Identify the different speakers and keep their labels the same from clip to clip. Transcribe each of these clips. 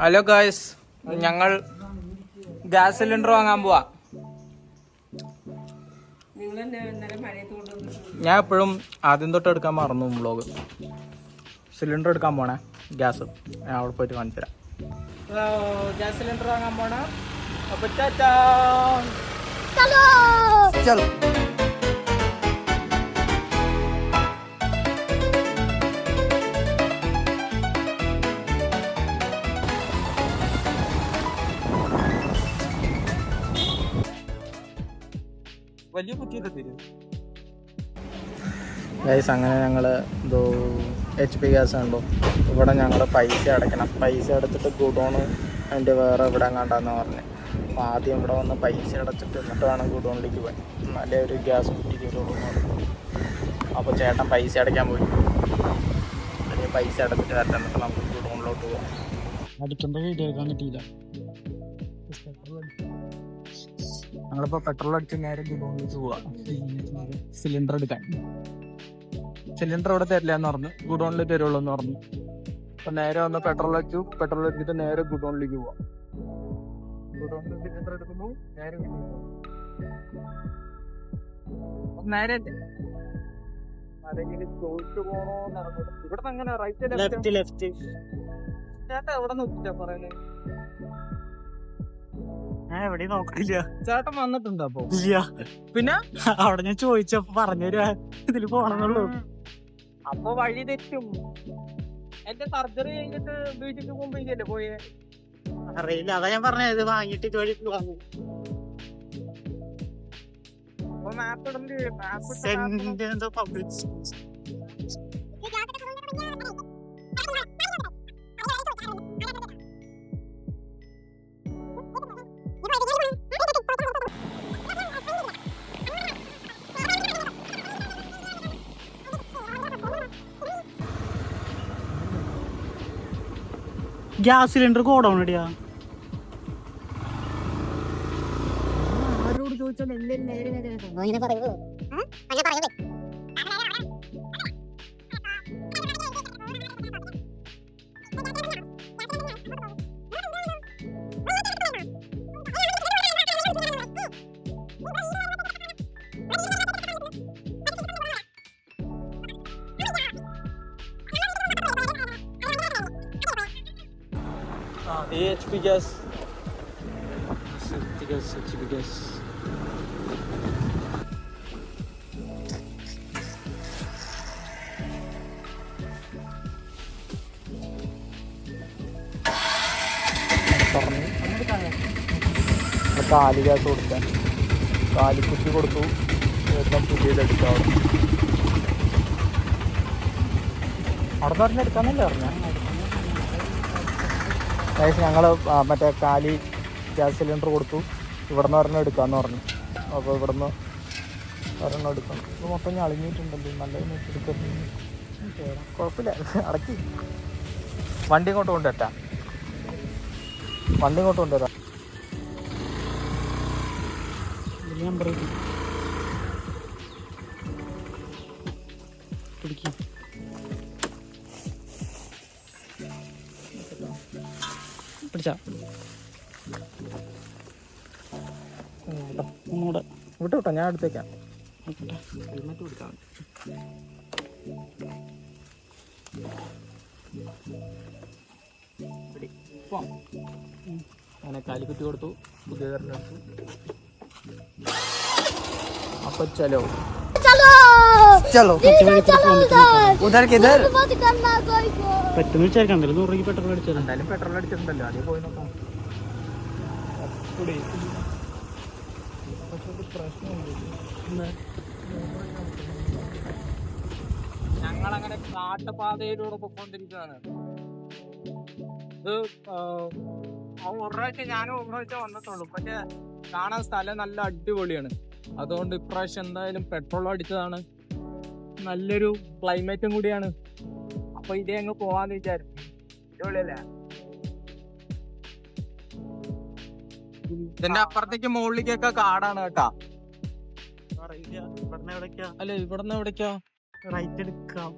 Speaker 1: Hello guys ഞങ്ങൾ gas cylinder വാങ്ങാൻ പോവാ. ഞാൻ എപ്പോഴും ആദ്യം തൊട്ട് എടുക്കാൻ മറന്നു വ്ളോഗ്. സിലിണ്ടർ എടുക്കാൻ പോണേ. ഗ്യാസ്. ഞാൻ അവിടെ പോയിട്ട് കാണിച്ചു തരാം. ഗ്യാസ് സിലിണ്ടർ വാങ്ങാൻ പോണേ? അപ്പൊ ചാച്ചാ വലിയ കുറ്റിയൊക്കെ തരും ഗൈസ് അങ്ങനെ ഞങ്ങൾ എന്തോ എച്ച് പി ഗ്യാസ് ഉണ്ടോ ഇവിടെ ഞങ്ങൾ പൈസ അടയ്ക്കണം പൈസ അടച്ചിട്ട് ഗുഡോണ് അതിന്റെ വേറെ ഇവിടെ കണ്ടാന്ന് പറഞ്ഞു. അപ്പോൾ ആദ്യം ഇവിടെ വന്ന് പൈസ അടച്ചിട്ട് എന്നിട്ട് വേണം ഗുഡോണിലേക്ക് പോയി നല്ല ഒരു ഗ്യാസ് കുറ്റിക്ക് വരുള്ളൂ പറഞ്ഞു. അപ്പോൾ ചേട്ടൻ പൈസ അടയ്ക്കാൻ പോയി. അല്ലെങ്കിൽ പൈസ അടച്ചിട്ട് വരട്ടെ എന്നിട്ട് നമുക്ക് ഗുഡോണിലോട്ട് പോകാം. അടിക്കേണ്ട വീഡിയോ എടുക്കാൻ കിട്ടിയില്ല ഞങ്ങളിപ്പോൾ പെട്രോൾ അടിച്ച് നേരെ ഗുഡോണിലേക്ക് പോവാ. സിലിണ്ടർ എടുക്കാൻ. സിലിണ്ടർ ഇവിടെ തരില്ല എന്ന് പറഞ്ഞു. ഗുഡോണിൽ തരുള്ളൂ എന്ന് പറഞ്ഞു. അപ്പൊ നേരെ വന്ന് പെട്രോൾ അടിച്ചു. പെട്രോൾ അടിച്ചിട്ട് നേരെ ഗുഡോണിലേക്ക് പോവാം. ഗുഡോണിൽ സിലിണ്ടർ എടുക്കുന്നു. നേരെ നേരെ ആരെങ്കിലും ചോദിച്ചു പോണോ ഇവിടെ അങ്ങനെ റൈറ്റ് ലെഫ്റ്റ് ലെഫ്റ്റ് ചേട്ടാ എവിടെ നോക്കിട്ടാ പറയുന്നത്
Speaker 2: ഞാൻ എവിടെ നോക്കില്ല
Speaker 1: ചേട്ടൻ വന്നിട്ടുണ്ടോ അപ്പൊ?
Speaker 2: ഇല്ല.
Speaker 1: പിന്നെ?
Speaker 2: അവിടെ ഞാൻ ചോദിച്ചപ്പോ പറഞ്ഞൊരു ഇതിൽ പോണെന്നുള്ളൂ.
Speaker 1: അപ്പൊ വഴി തെറ്റും. എന്റെ സർജറി കഴിഞ്ഞിട്ട് വീട്ടിലേക്ക് പോകുമ്പോഴേക്കല്ലേ പോയേ?
Speaker 2: അറിയില്ല. അതാ ഞാൻ പറഞ്ഞത് ഇത് വാങ്ങിട്ട് ഇതുവഴി വാങ്ങും. സെന്റ് എന്തോ പബ്ലിക് ഗ്യാസ് സിലിണ്ടർ ഗോഡൗൺ ഇടിയാ.
Speaker 3: ആരോട് ചോദിച്ചാൽ എല്ലാവരും നേരെ നേരെ
Speaker 1: ഈ H P gas gas H P gas കാലി ഗ്യാസ് കൊടുക്കാൻ കാലിക്കുറ്റി കൊടുത്തു എല്ലാം പുതിയതെടുത്തു അവിടെ അവിടെ പറഞ്ഞ പറഞ്ഞ? ഗൈസ് ഞങ്ങൾ മറ്റേ കാലി ഗ്യാസ് സിലിണ്ടർ കൊടുത്തു. ഇവിടുന്ന് ഒരെണ്ണം എടുക്കാന്ന് പറഞ്ഞു. അപ്പോൾ ഇവിടുന്ന് ഒരെണ്ണം എടുക്കണം ഇത് മൊത്തം ഞാൻ അളിഞ്ഞിട്ടുണ്ടല്ലോ. നല്ല എടുക്കുന്നു കുഴപ്പമില്ല. അടക്കി. വണ്ടി ഇങ്ങോട്ട് കൊണ്ടുവരാം വണ്ടി ഇങ്ങോട്ട് കൊണ്ടുവരാം
Speaker 2: നമ്പർ പിടിച്ചാ ഒന്നുകൂടെ
Speaker 1: വിട്ടു വിട്ടോ ഞാൻ അടുത്തേക്കാ അങ്ങനെ കാലിക്കുറ്റി കൊടുത്തു പുതിയ എടുത്തു. അപ്പൊ ചലോ ചലോ उधर किधर?
Speaker 2: പെട്ടെന്ന് വിചാരിക്കാൻ എന്തായാലും നൂറ് രൂപയ്ക്ക് പെട്രോൾ അടിച്ചാലും?
Speaker 1: എന്തായാലും പെട്രോൾ അടിച്ചിട്ടുണ്ടല്ലോ അതേ പോയി നോക്കാം. ഞങ്ങളങ്ങനെ കാട്ടുപാതയിലൂടെ പൊക്കോണ്ടിരിക്കുകയാണ് ഇത് ഒരു പ്രാവശ്യം ഞാനും ഒരാഴ്ച വന്നിട്ടുള്ളൂ. പക്ഷെ കാണാൻ സ്ഥലം നല്ല അടിപൊളിയാണ്. അതുകൊണ്ട് ഇപ്രാവശ്യം എന്തായാലും പെട്രോൾ അടിച്ചതാണ്. നല്ലൊരു ക്ലൈമറ്റും കൂടിയാണ്. അപ്പൊ ഇതേ അങ്ങ് പോവാന്ന് വിചാരിച്ചു. ഇതിന്റെ അപ്പുറത്തേക്ക് മുകളിലേക്കൊക്കെ കാടാണ് കേട്ടാ. അല്ലെ ഇവിടുന്ന് എവിടേക്കാ?
Speaker 2: റൈറ്റ് എടുക്കാം.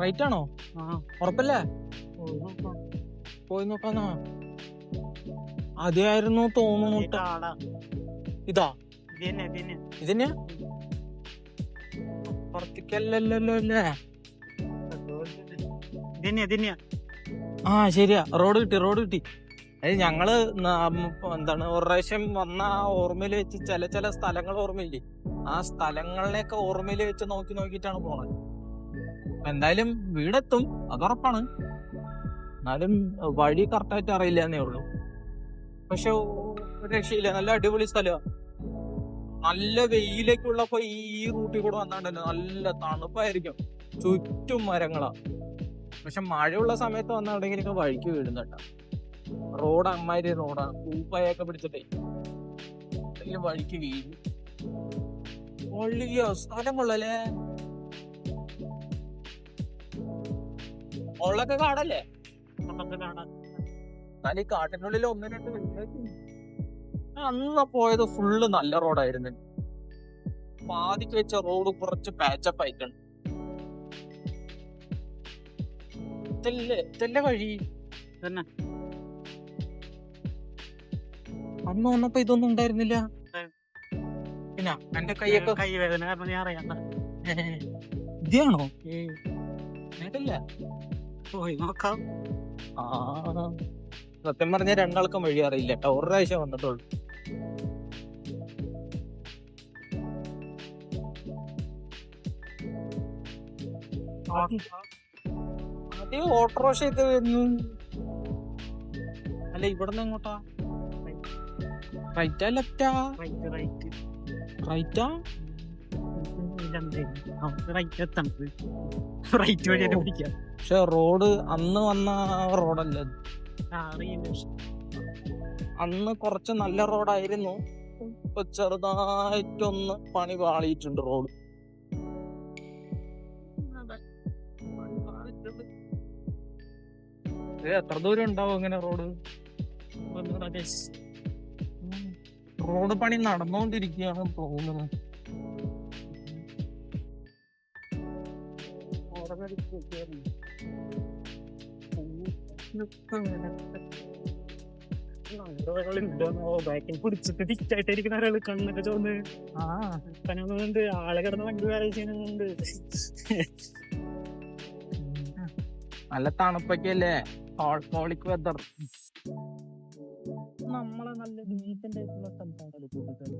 Speaker 1: റൈറ്റ് ആണോ? ഉറപ്പല്ലേ?
Speaker 2: പോയി
Speaker 1: നോക്കാന്ന അതായിരുന്നു തോന്നുന്നു ഇതാ.
Speaker 2: ഇതന്നെ ഇതന്നെയാ? ഇത് തന്നെ
Speaker 1: ഇതിന് പുറത്തേക്കല്ലല്ലോ അല്ലേ
Speaker 2: ഇത് തന്നെ ഇത്
Speaker 1: ആ ശരിയാ. റോഡ് കിട്ടി റോഡ് കിട്ടി. അത് ഞങ്ങൾ എന്താണ് ഒരു പ്രാവശ്യം വന്ന ആ ഓർമ്മയിൽ വെച്ച് ചില ചില സ്ഥലങ്ങൾ ഓർമ്മയില്ലേ? ആ സ്ഥലങ്ങളിലേക്ക് ഓർമ്മയിൽ വെച്ച് നോക്കി നോക്കിയിട്ടാണ് പോണത്. എന്തായാലും വീടെത്തും. അത് ഉറപ്പാണ് എന്നാലും വഴി കറക്റ്റായിട്ട് അറിയില്ല എന്നേ ഉള്ളൂ. പക്ഷെ രക്ഷയില്ല. നല്ല അടിപൊളി സ്ഥലമാണ് നല്ല വെയിലേക്കുള്ളപ്പോ ഈ ഈ റൂട്ടിൽ കൂടെ വന്നാണ്ടല്ലോ നല്ല തണുപ്പായിരിക്കും. ചുറ്റും മരങ്ങളാ. പക്ഷെ മഴയുള്ള സമയത്ത് വന്നാണെങ്കിൽ വഴിക്ക് വീഴുന്നുണ്ട റോഡ് അമ്മാതിരി റോഡാണ് പൂപ്പായൊക്കെ പിടിച്ചിട്ടേ വഴിക്ക് വീഴും. ഒള്ളിയോ സ്ഥലം കൊള്ളല്ലേ ഉള്ളൊക്കെ കാടല്ലേ?
Speaker 2: നമുക്ക് കാണാം
Speaker 1: എന്നാൽ ഈ കാട്ടിനുള്ളിൽ ഒന്ന് രണ്ട്. അന്ന് പോയത് ഫുള്ള് നല്ല റോഡായിരുന്നു പാതിക്ക് വെച്ച റോഡ് കുറച്ച് പാച്ചപ്പ് ആയിട്ടുണ്ട്. ഇതല്ലേ വഴി.
Speaker 2: തന്നെ
Speaker 1: അന്ന് വന്നപ്പോ ഇതൊന്നും ഉണ്ടായിരുന്നില്ല. പിന്നെ എന്റെ കൈയൊക്കെ
Speaker 2: കൈ വേദന കാരണം ഞാൻ അറിയാം
Speaker 1: ഇതാണോ? നേട്ടല്ല
Speaker 2: പോയി നോക്കാം.
Speaker 1: ആ സത്യം പറഞ്ഞ രണ്ടാൾക്കും വഴി അറിയില്ല കേട്ടോ. ഒരു പ്രാവശ്യം വന്നിട്ടുള്ളൂ. ആദ്യം ഓട്ടോറിക്ഷ വരുന്നു അല്ല ഇവിടുന്ന് എങ്ങോട്ടാ? റൈറ്റാ ലെഫ്റ്റാ
Speaker 2: റൈറ്റ് റൈറ്റ്
Speaker 1: റൈറ്റാ
Speaker 2: വഴി
Speaker 1: പക്ഷെ റോഡ് അന്ന് വന്ന റോഡല്ല ഇത്.
Speaker 2: അറിയില്ല.
Speaker 1: അന്ന് കുറച്ച് നല്ല റോഡായിരുന്നു. ഇപ്പൊ ചെറുതായിട്ടൊന്ന് പണി പാളിയിട്ടുണ്ട് റോഡ്. എത്ര ദൂരം ഉണ്ടാവും ഇങ്ങനെ റോഡ്? റോഡ് പണി നടന്നുകൊണ്ടിരിക്കുകയാണ് തോന്നുന്നത്
Speaker 2: ഉണ്ടോന്നോ ബാക്കിൽ പിടിച്ചിട്ട് ടിക്കായിട്ടിരിക്കുന്ന ഒരാൾ കണ്ണൊക്കെ ചോന്ന്
Speaker 1: ആ.
Speaker 2: പനൊന്നുണ്ട് ആളെ കിടന്ന് വണ്ടി വേറെ ചെയ്യുന്നുണ്ട്.
Speaker 1: നല്ല തണുപ്പൊക്കെയല്ലേ? ആൾക്കോളിക് വെതർ നമ്മളെ നല്ല കൂടുതൽ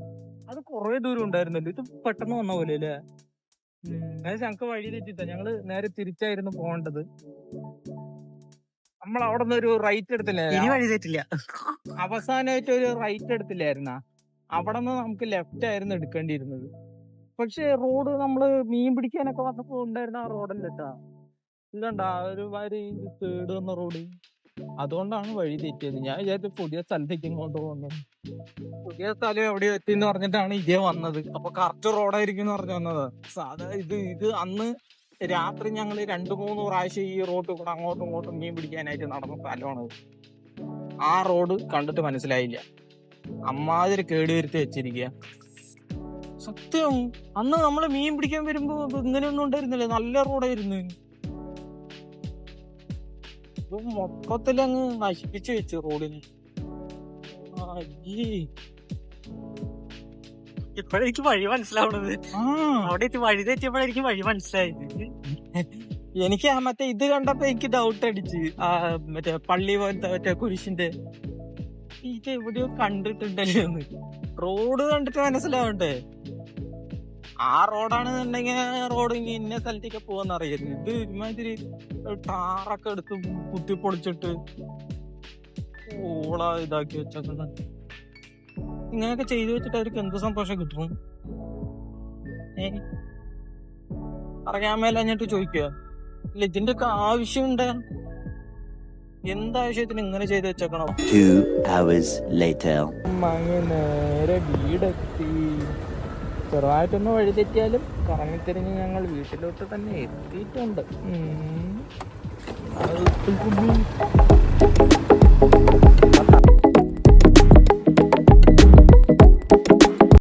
Speaker 1: അത് കൊറേ ദൂരം ഉണ്ടായിരുന്നല്ലോ. ഇത് പെട്ടെന്ന് വന്ന പോലെ അല്ലേ ഞങ്ങക്ക് വഴി തെറ്റിത്ത ഞങ്ങൾ നേരെ തിരിച്ചായിരുന്നു പോകേണ്ടത്. നമ്മൾ അവിടെ നിന്ന് ഒരു റൈറ്റ് എടുത്തില്ല?
Speaker 2: ഇനി വഴി തെറ്റില്ല.
Speaker 1: അവസാനമായിട്ട് ഒരു റൈറ്റ് എടുത്തില്ലായിരുന്ന? അവിടെ നിന്ന് നമുക്ക് ലെഫ്റ്റ് ആയിരുന്നു എടുക്കേണ്ടിയിരുന്നത്. പക്ഷെ റോഡ് നമ്മൾ മീൻ പിടിക്കാനൊക്കെ വന്നപ്പോ ഉണ്ടായിരുന്ന ആ റോഡല്ല ഇതണ്ടാ ഒരു മാതിരി തേട് വന്ന റോഡ് അതുകൊണ്ടാണ് വഴി തെറ്റിയത്. ഞാൻ വിചാരിച്ചു പുതിയ സ്ഥലത്തേക്ക് ഇങ്ങോട്ട് പോകുന്നത് പുതിയ സ്ഥലം എവിടെ എത്തി എന്ന് പറഞ്ഞിട്ടാണ് ഇതേ വന്നത്. അപ്പൊ കറക്റ്റ് റോഡായിരിക്കും എന്ന് പറഞ്ഞു വന്നത്. സാധാ ഇത് ഇത് അന്ന് രാത്രി ഞങ്ങൾ രണ്ടു മൂന്ന് പ്രാവശ്യം ഈ റോഡ് കൂടെ അങ്ങോട്ടും ഇങ്ങോട്ടും മീൻ പിടിക്കാനായിട്ട് നടന്ന സ്ഥലമാണ് ആ റോഡ് കണ്ടിട്ട് മനസ്സിലായില്ല. അമ്മാതിരി കേടി വരുത്തി വെച്ചിരിക്കുക സത്യം അന്ന് നമ്മൾ മീൻ പിടിക്കാൻ വരുമ്പോ ഇങ്ങനെയൊന്നും ഉണ്ടായിരുന്നില്ല? നല്ല റോഡായിരുന്നു. ഇത് മൊത്തത്തിലങ്ങ് നശിപ്പിച്ചു വെച്ചു റോഡിന്. അയ്യേ.
Speaker 2: ഇപ്പോഴെനിക്ക് വഴി മനസ്സിലാവണത് അവിടെ എത്തി വഴി തെറ്റിയപ്പോഴെനിക്ക് വഴി മനസ്സിലായത്.
Speaker 1: എനിക്ക് മറ്റേ ഇത് കണ്ടപ്പോ എനിക്ക് ഡൗട്ട് അടിച്ച്. ആ മറ്റേ പള്ളി പോലത്തെ മറ്റേ കുരിശിന്റെ ഇത് എവിടെയോ കണ്ടിട്ടുണ്ടല്ലോ എന്ന്. റോഡ് കണ്ടിട്ട് മനസ്സിലാവണ്ടേ? ആ റോഡാണെന്നുണ്ടെങ്കിൽ റോഡ് ഇനി ഇന്ന സ്ഥലത്തേക്ക് പോവാന്ന് അറിയായിരുന്നു ഇത് ഇമാതിരി ടാറൊക്കെ എടുത്ത് കുത്തി പൊളിച്ചിട്ട് ഓള ഇതാക്കി വെച്ചേക്കുന്ന ഇങ്ങനെയൊക്കെ ചെയ്തു വെച്ചിട്ട് അവർക്ക് എന്ത് സന്തോഷം കിട്ടും? അറിയാൻ മേലെ മേലഞ്ഞിട്ട് ചോദിക്കുക ഇല്ല ഇതിന്റെ ഒക്കെ ആവശ്യമുണ്ട്. എന്താവശ്യത്തിന് ഇങ്ങനെ ചെയ്ത് വെച്ചേക്കണോ? നേരെ വീടെത്തി. ചെറുതായിട്ടൊന്ന് വഴി തെറ്റിയാലും കറങ്ങിത്തിരിഞ്ഞ് ഞങ്ങൾ വീട്ടിലോട്ട് തന്നെ എത്തിയിട്ടുണ്ട്. ഉം. അത്